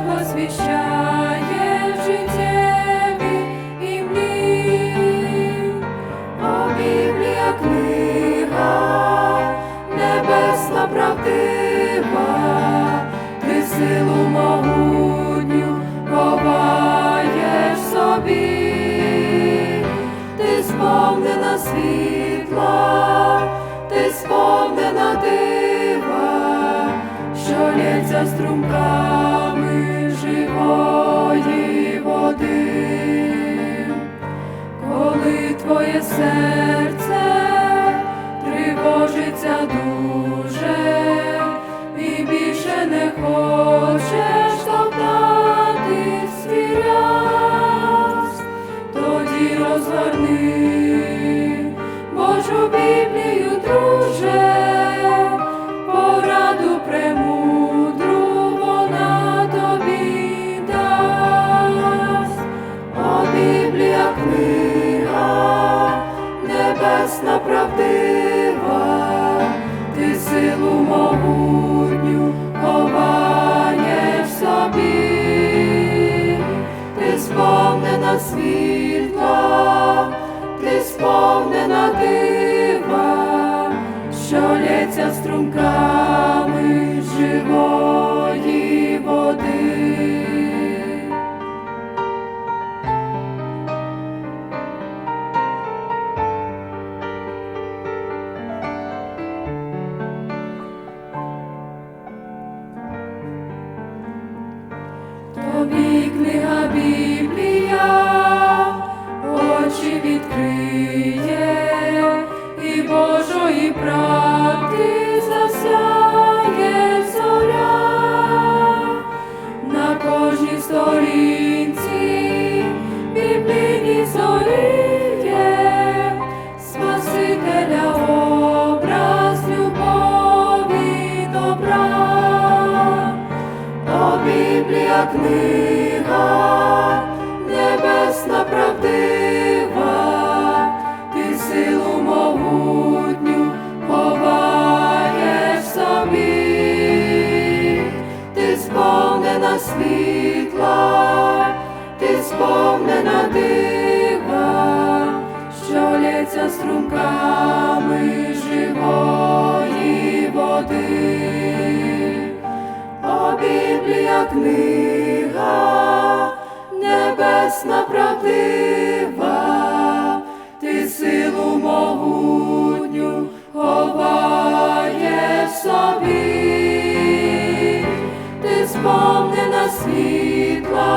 освіщає життєві імлі. О, Біблія книга, небесна правдива, ти силу могутню ховаєш собі, ти сповнена світла, ти сповнена дива, що лється струмками живої води коли твоє серце небесна правдива, ти силу могутню ховаєш собі, ти сповнена світла, ти сповнена дива, що лється струмками Книга, небесна правдива, ти силу могутню ховаєш собі, ти сповнена світла, ти сповнена дива, що лється струмками живої води. Біблія книга, небесна правдива, ти силу могутню ховаєш собі, ти сповнена світла.